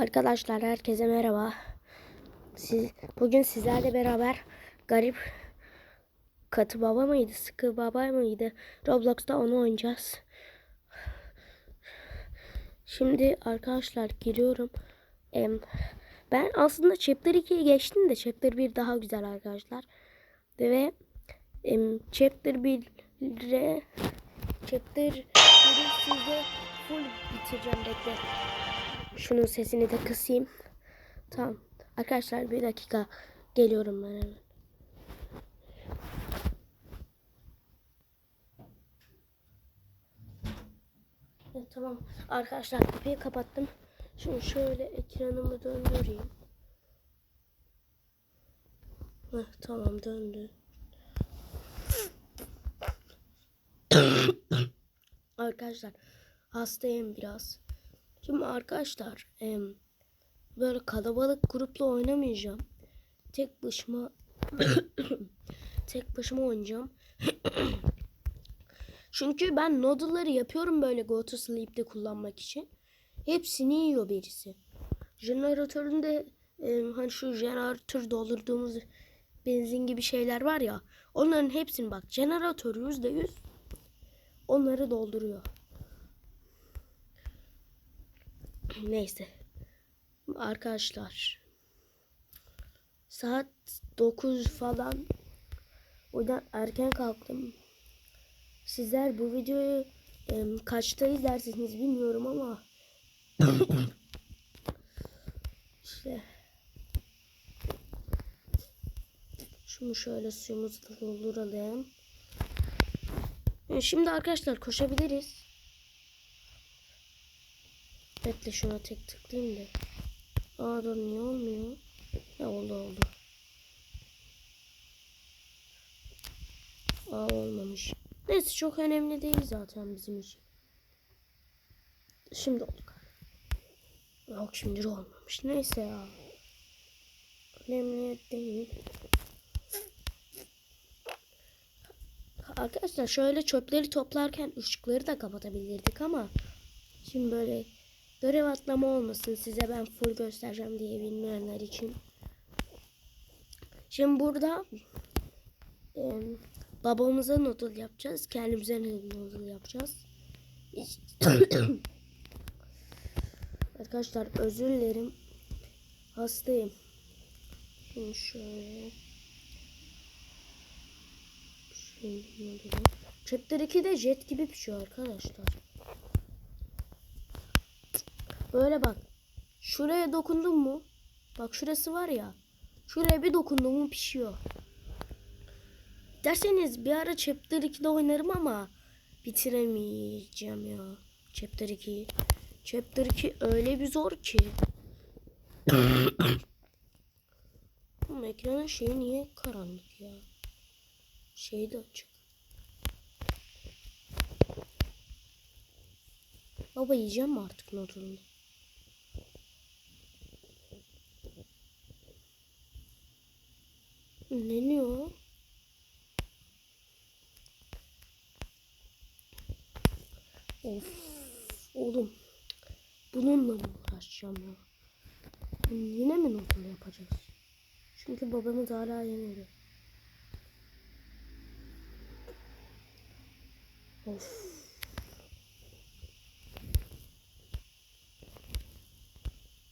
Arkadaşlar herkese merhaba. Siz, bugün sizlerle beraber garip katı baba mıydı, sıkı baba mıydı? Roblox'ta onu oynayacağız. Şimdi arkadaşlar giriyorum. Ben aslında Chapter 2'yi geçtim de Chapter 1 daha güzel arkadaşlar. Ve Chapter 1'e Chapter 1'i size full bitireceğim bekle. Şunun sesini de kısayım. Tamam. Arkadaşlar bir dakika geliyorum ben hemen. Evet, tamam. Arkadaşlar kapıyı kapattım. Şimdi şöyle ekranımı döndüreyim. Heh, tamam döndü. Arkadaşlar hastayım biraz. Şimdi arkadaşlar em, böyle kalabalık grupla oynamayacağım. Tek başıma tek başıma oynayacağım. Çünkü ben noodle'ları yapıyorum böyle go to sleep'te kullanmak için. Hepsini yiyor birisi. Jeneratöründe em, hani şu jeneratör doldurduğumuz benzin gibi şeyler var ya. Onların hepsini bak jeneratör yüzde yüz onları dolduruyor. Neyse. Arkadaşlar. Saat 9 falan. O yüzden erken kalktım. Sizler bu videoyu em, kaçta izlersiniz bilmiyorum ama işte şunu şöyle suyumuzu dolduralım. E, Şimdi arkadaşlar koşabiliriz. Bekle şuna tek tıklayayım da. Aa dur niye olmuyor? Ya oldu oldu. Aa olmamış. Neyse çok önemli değil zaten bizim için. Şimdi oldu. Yok şimdi olmamış. Neyse ya. Önemli değil. Arkadaşlar şöyle çöpleri toplarken ışıkları da kapatabilirdik ama şimdi böyle görev atlama olmasın size ben full göstereceğim diye bilmeyenler için. Şimdi burada e, babamıza noodle yapacağız. Kendimize noodle yapacağız. Arkadaşlar özür dilerim. Hastayım. Şimdi şöyle. Şimdi. Chapter 2'de jet gibi pişiyor arkadaşlar. Böyle bak. Şuraya dokundum mu? Bak şurası var ya. Şuraya bir dokundum mu pişiyor. Derseniz bir ara Chapter 2'de oynarım ama bitiremeyeceğim ya. Chapter 2'yi. Chapter 2 öyle bir zor ki. Oğlum ekranın şeyi niye karanlık ya? Şey de açık. Baba yiyeceğim mi artık noodle'ını? Ne diyor? Of. Oğlum. Bununla mı uğraşacağım ya? Yine mi noodle yapacağız? Çünkü babamız hala yemedi. Of.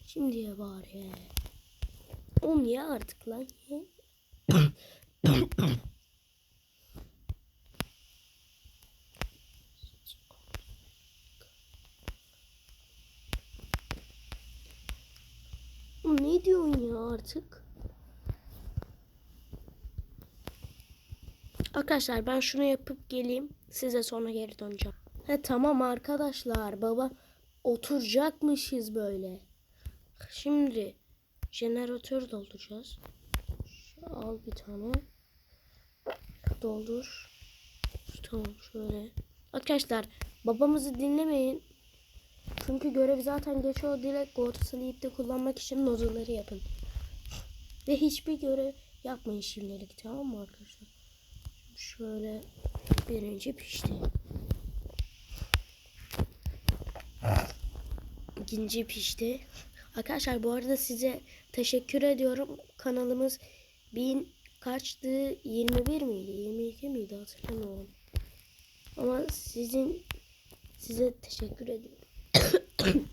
Şimdiye bari. Oğlum ya artık lan ne diyorsun ya artık? Arkadaşlar ben şunu yapıp geleyim. Size sonra geri döneceğim. He tamam arkadaşlar. Baba oturacakmışız böyle. Şimdi jeneratör dolduracağız. Şu, al bir tane. Doldur. Tamam şöyle. Arkadaşlar babamızı dinlemeyin. Çünkü görev zaten geçiyor. Direkt to Sleep'te kullanmak için noodle'ları yapın. Ve hiçbir görev yapmayın şimdilik tamam mı arkadaşlar? Şöyle birinci pişti. İkinci pişti. Arkadaşlar bu arada size teşekkür ediyorum. Kanalımız bin kaçtı? 21 miydi? 22 miydi? Hatırlamıyorum. Ama sizin size teşekkür ediyorum.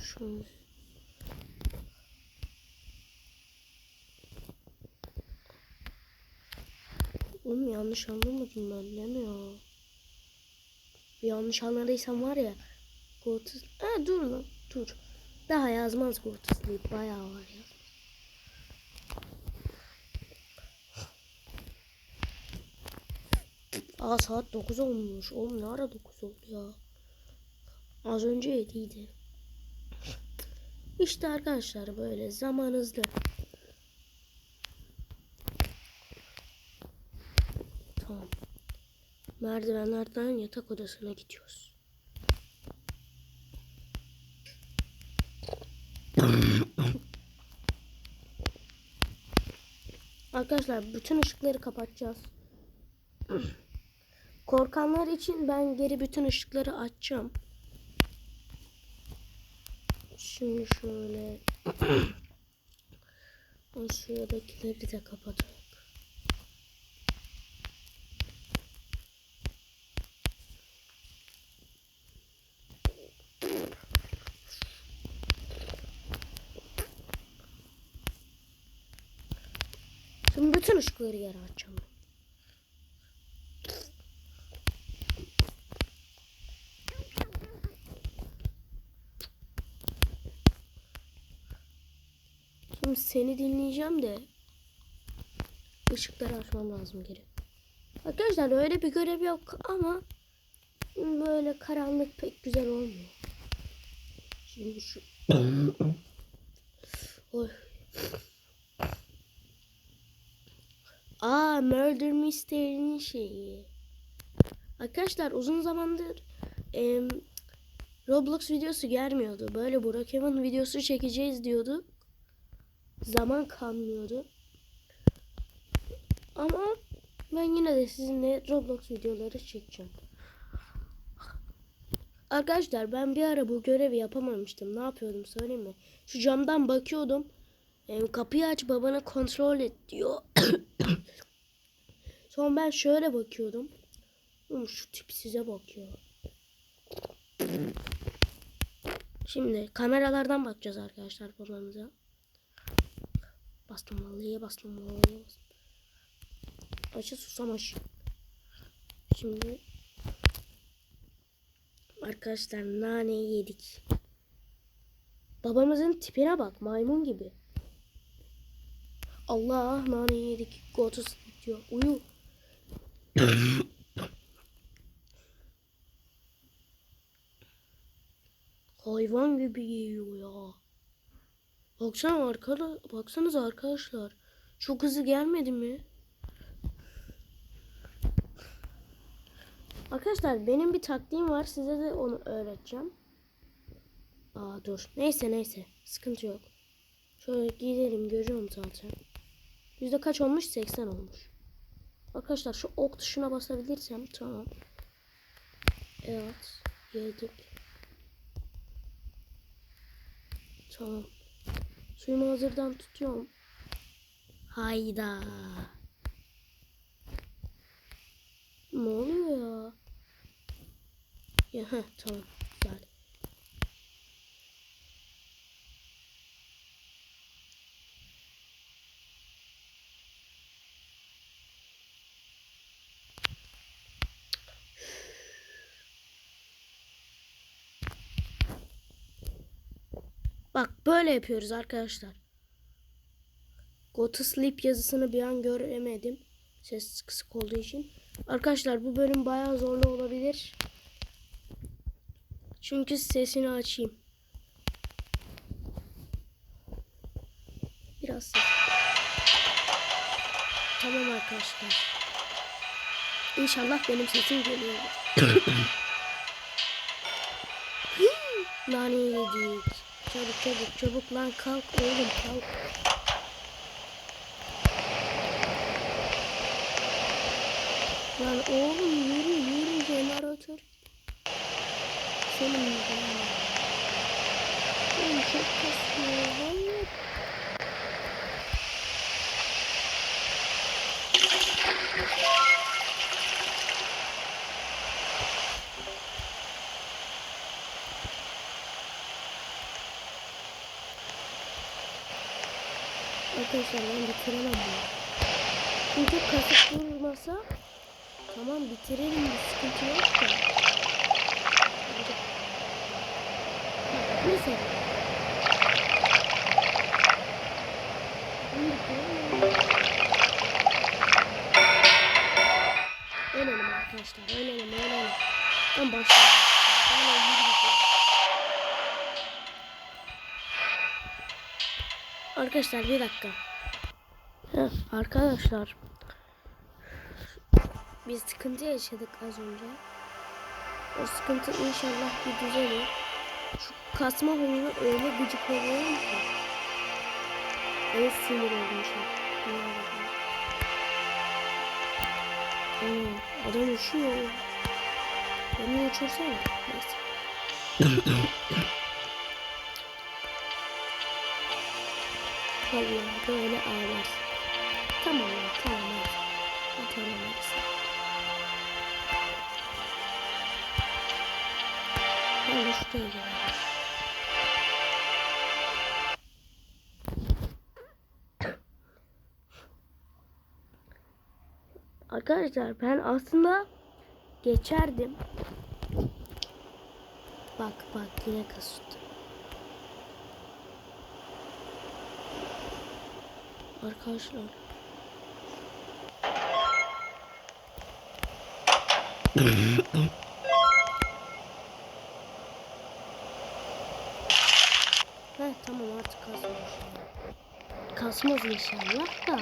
Şunu Oğlum yanlış anlamadım ben değil mi ya? Bir yanlış anladıysam var ya. Gortuz... Ha dur lan dur. Daha yazmaz Gortuz'layıp bayağı var ya. Aa saat 9 olmuş. Oğlum ne ara 9 oldu ya? Az önce 7'ydi. İşte arkadaşlar böyle zaman hızlı. Tamam. Merdivenlerden yatak odasına gidiyoruz. Arkadaşlar bütün ışıkları kapatacağız. Korkanlar için ben geri bütün ışıkları açacağım. Şimdi şöyle şuradakileri de kapatalım. Işıkları geri açacağım. Şimdi seni dinleyeceğim de ışıkları açmam lazım geri. Arkadaşlar öyle bir görev yok ama böyle karanlık pek güzel olmuyor. Şimdi şu Oy. Murder Mystery'nin şeyi. Arkadaşlar uzun zamandır em, Roblox videosu gelmiyordu. Böyle Burak Evan videosu çekeceğiz diyordu. Zaman kalmıyordu. Ama ben yine de sizinle Roblox videoları çekeceğim. Arkadaşlar ben bir ara bu görevi yapamamıştım. Ne yapıyordum söyleyeyim mi? Şu camdan bakıyordum. Em, kapıyı aç babanı kontrol et diyor. Sonra ben şöyle bakıyordum. Şu tip size bakıyor. Şimdi kameralardan bakacağız arkadaşlar babanıza. Bastım vallahi bastım vallahi. Aşı susam aşı. Şimdi arkadaşlar naneyi yedik. Babamızın tipine bak maymun gibi. Allah naneyi yedik. Go to sleep diyor. Uyu. Hayvan gibi yiyor ya. Baksana arkada, baksanıza arkadaşlar. Çok hızlı gelmedi mi? Arkadaşlar benim bir taktiğim var. Size de onu öğreteceğim. Aa dur. Neyse neyse. Sıkıntı yok. Şöyle gidelim. Görüyorum zaten. Yüzde kaç olmuş? 80 olmuş. Arkadaşlar şu ok tuşuna basabilirsem tamam. Evet. Yedik. Tamam. Suyumu hazırdan tutuyorum. Hayda. Ne oluyor ya? Ya tamam Bak böyle yapıyoruz arkadaşlar. Go to sleep yazısını bir an göremedim. Ses kısık olduğu için. Arkadaşlar bu bölüm bayağı zorlu olabilir. Çünkü sesini açayım. Biraz ses. Tamam arkadaşlar. İnşallah benim sesim geliyor. Nane yedik. Çabuk çabuk çabuk lan kalk oğlum kalk. Lan oğlum yürü yürü jeneratör. Senin yüzünden. Oğlum çok kasıyor. Hayır. Arkadaşlar ben bitiremem bunu. Çünkü kasıp vurmasa tamam bitirelim bir sıkıntı yok da. Neyse. Ölelim arkadaşlar. Ölelim ölelim. Ben başlayalım. Arkadaşlar bir dakika. Arkadaşlar. Biz sıkıntı yaşadık az önce. O sıkıntı inşallah bir düzelir. Şu kasma huyunu öyle gıcık oluyorum ki. En sinir kadar. Ana, adam uçuyor. Beni uçursana. Neyse. Vallahi böyle ağlarsın. Tamam ya tamam hadi. Hadi sen. Ben de şuraya girelim. Arkadaşlar ben aslında geçerdim. Bak bak yine kasıt. Arkadaşlar. Heh tamam artık kasmamış. Kasmaz inşallah da.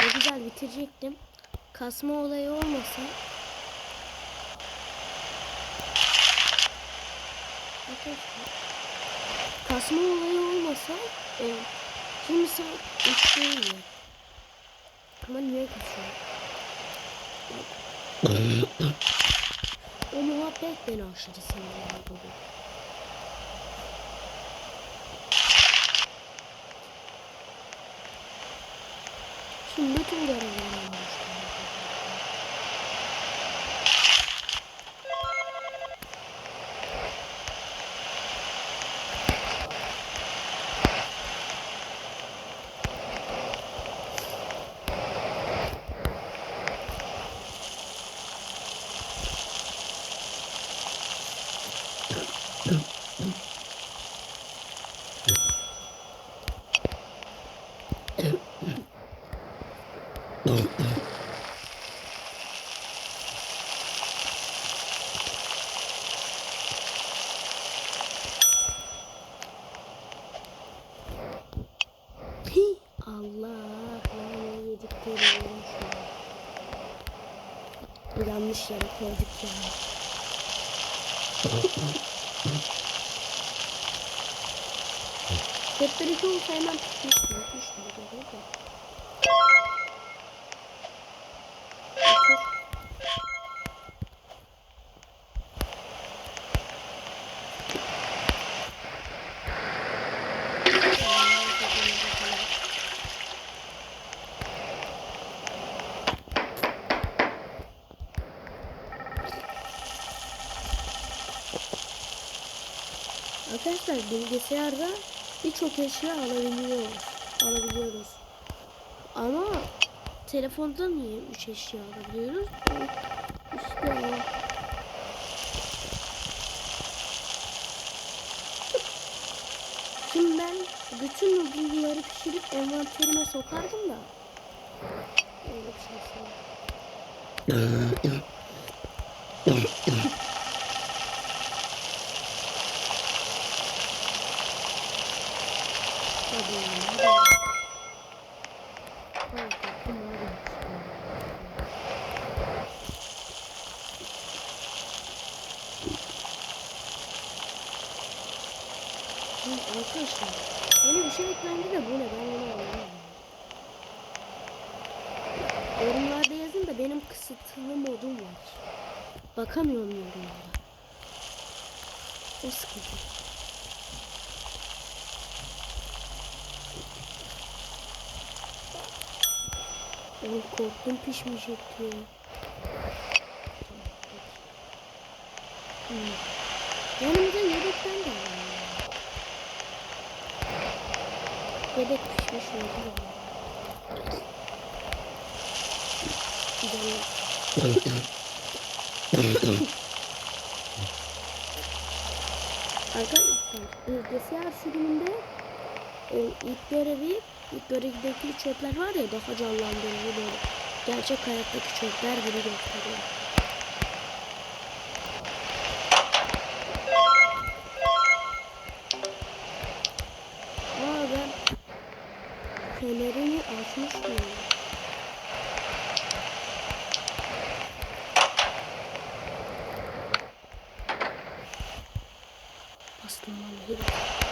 Ne güzel bitirecektim. Kasma olayı olmasa Arkadaşlar, Kasma olayı olmasa e, şimdi sen ya. Ama niye kasıyor? o muhabbet beni aşırı sinirlendirdi. Şimdi bütün görevlerimi başlayalım. Hii, Allah lan yedik görüyorum şu an. Yanlış yere koyduk ya. Hep birlikte olsa hemen tutmuştum. Tutmuştum. Tutmuştum. Bilgisayarda birçok eşya alabiliyoruz. Alabiliyoruz. Ama telefonda niye 3 eşya alabiliyoruz? İşte. Şimdi ben bütün noodle'ları pişirip envanterime sokardım da. Öyle bir şey söyleyeyim. Hadi ya, hadi ya. Hadi, hadi, hadi. Şimdi arkadaşlar Yeni bir şey eklendi de bu ne ben onu anlamadım. Yorumlarda yazın da benim kısıtlı modum var. Bakamıyorum yorumlara. O sıkıntı. Oğlum korktum pişmeyecek diye. Hmm. Yanımıza yedekten de var. Yedek pişmiş oldu. Arkadaşlar bilgisayar sürümünde e, ilk görevi ilk görevdeki çöpler var ya daha canlandırıcı böyle gerçek hayattaki çöpler gibi gösteriyor. Aa ben fenerini açmıştım. Bastım vallahi.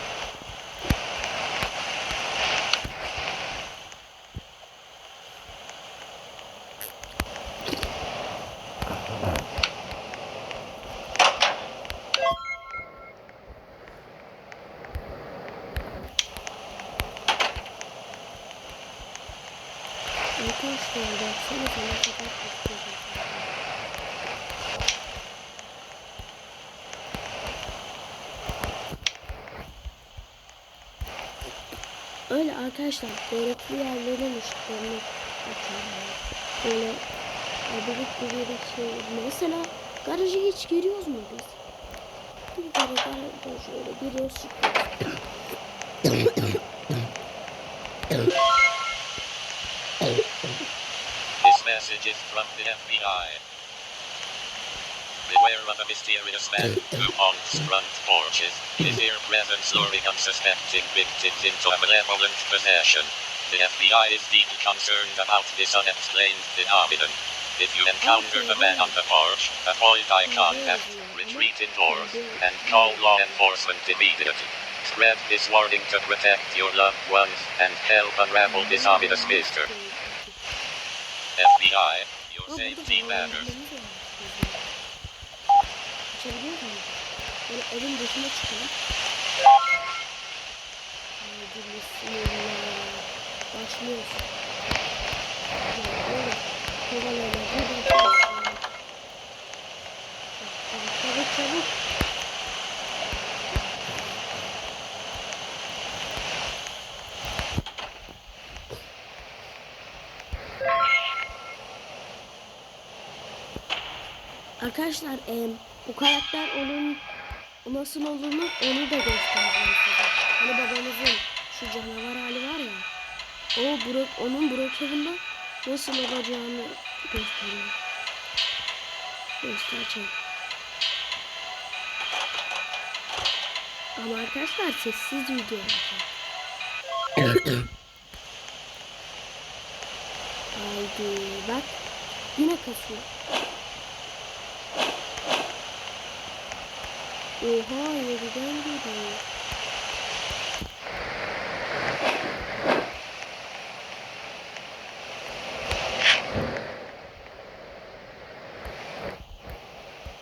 Arkadaşlar baksana sana kadar istiyorum. Öyle arkadaşlar gerekli ışıklarını açıyorum. Böyle abilik bir şey. Mesela garaja hiç giriyoruz mu biz? Bir garaja şöyle giriyoruz çıkıyoruz. This message is from the FBI. A mysterious man who haunts front porches. His here presence luring unsuspecting victims into a malevolent possession. The FBI is deeply concerned about this unexplained phenomenon. If you encounter the man on the porch, avoid eye contact, retreat indoors, and call law enforcement immediately. Spread this warning to protect your loved ones and help unravel this ominous mystery. FBI, your safety matters. Açabiliyor muyum? Böyle evin dışına çıkalım. Başlıyoruz. Arkadaşlar em, bu karakter onun nasıl olduğunu onu da göstereceğim size. Hani babamızın şu canavar hali var ya. O Brook, onun Brookhaven'da nasıl olacağını gösteriyor. Göstereceğim. Ama arkadaşlar sessiz video olacak. Haydi bak yine kasıyor. Oha yerden geliyor.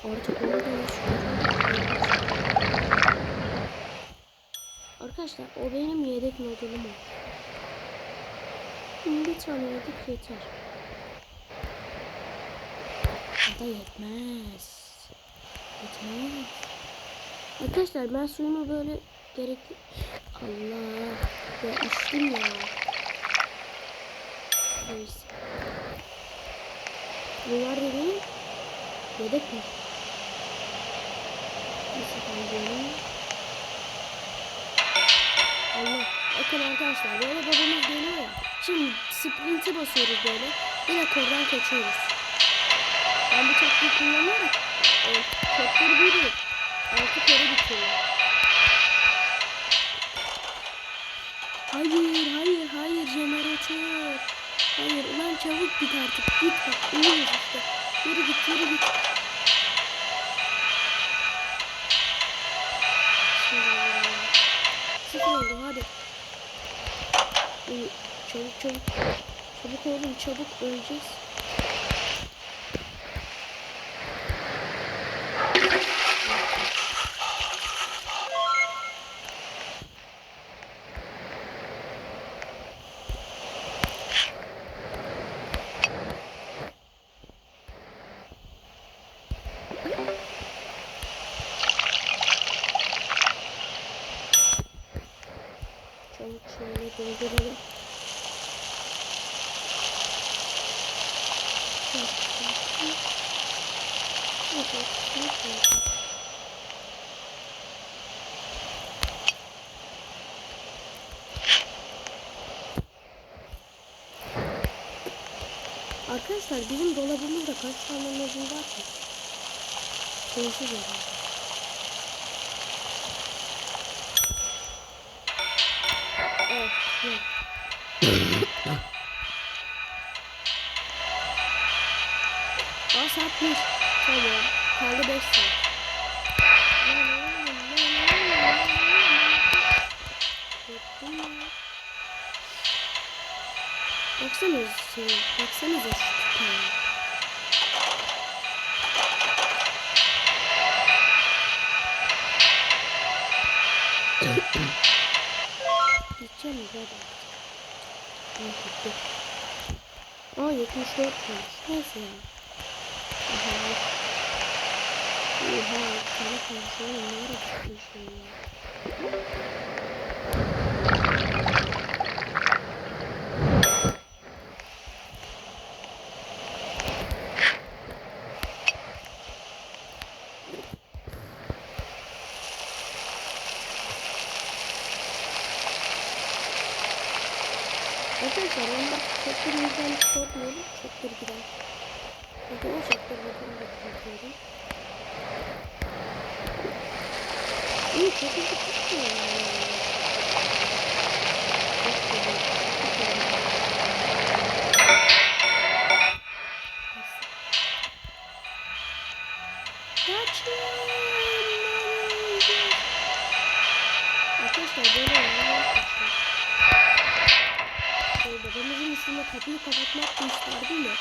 Artık Arkadaşlar o benim yedek modulum. Bir tane yedek yeter. O da yetmez. Yetmez. Arkadaşlar ben suyumu böyle gerekli... Allah ya içtim ya. Neyse. Bunlar da benim yedek mi? Neyse ben. Allah. Bakın arkadaşlar böyle babamız geliyor ya. Şimdi sprint'i basıyoruz böyle. Direkt oradan kaçıyoruz. Ben bu taktiği kullanarak e, çöpleri biri altı kere bitiriyor. Hayır, hayır, hayır jeneratör. Hayır, ulan çabuk git artık. Git bak, uyuyoruz işte. Yürü git, yürü git. Sıfır oldu, hadi. çabuk çabuk. Çabuk oğlum çabuk öleceğiz. Çabuk şöyle dolduralım. Arkadaşlar bizim dolabımızda kaç tane mezun var ki? Sonsuz herhalde. Evet, yok. Aa saat 1. Tamam. Kaldı 5 saat. Baksanıza şey, küpeğe. Gideceğim mi? Ay gitti. Aa 74 olmuş. Neyse ya. Aha. Oha. Sana konuşuyorum. Nereye gitmişsin ya? Arkadaşlar onlar çektir yüzden korkmuyorum. Çektir gider. O zaman çektir yüzden de korkuyorum. İyi çektir gitti ya. Çok güzel, çok güzel. Kaçın! Arkadaşlar böyle oynamayı kaçın. Şey, babamızın üstünde kapıyı kapatmak da isterdim ya.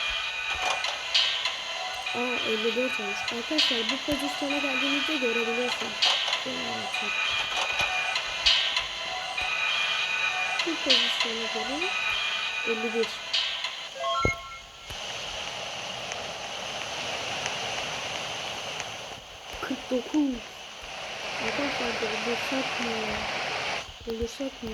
Aa 54 olmuş. Arkadaşlar bu pozisyona geldiğinizde görebiliyorsunuz. Bu pozisyona göre 51. Kırk dokuz. Arkadaşlar doldursak mı? Doldursak mı?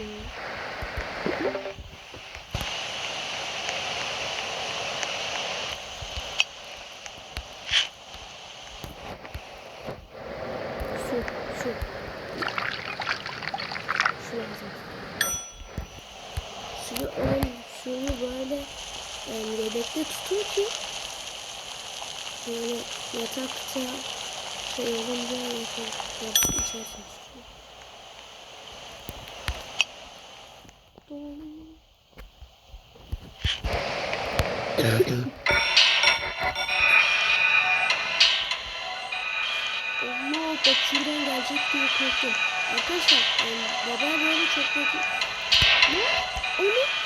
Böyle yatakta şey olunca içersin suyu. Dom. Allah bak şuradan gelecek diye korktum. Arkadaşlar um, baba böyle çok korktum. Ne? O ne?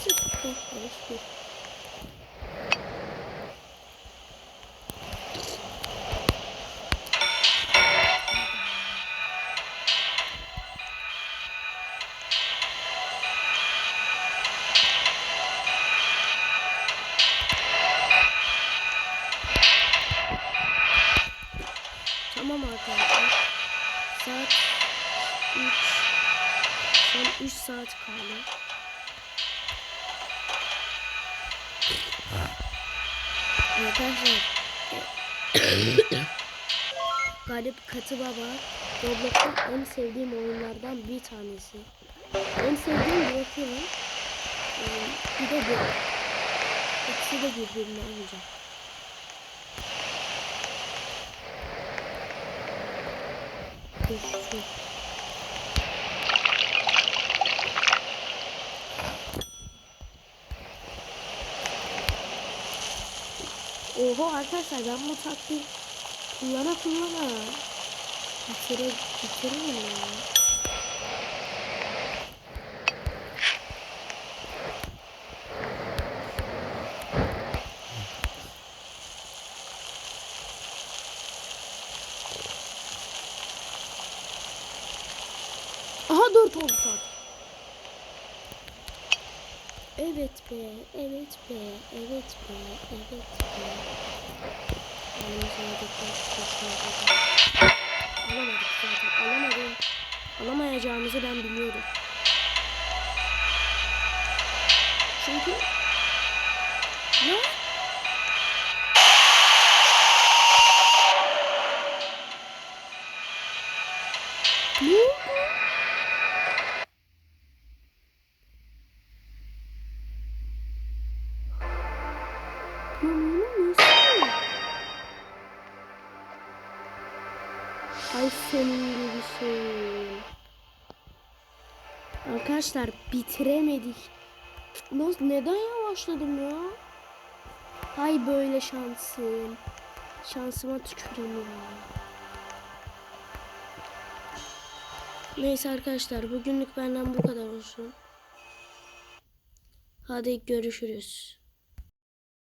Oğlum diş artık. Heh, Roblox'un en sevdiğim oyunlardan bir tanesi. En sevdiğim Broke'nin bir de bu. İkisi de birbirine olacak. Oho arkadaşlar ben bu taktiği kullana kullana bitire, bitiririm ya. Aha 4 oldu saat. Evet be, evet be, evet be, evet be. Alamayacağımızı ben biliyorum. Çünkü... Ne Arkadaşlar bitiremedik. Nasıl neden yavaşladım ya? Hay böyle şansım. Şansıma tüküreyim ya. Neyse arkadaşlar bugünlük benden bu kadar olsun. Hadi görüşürüz.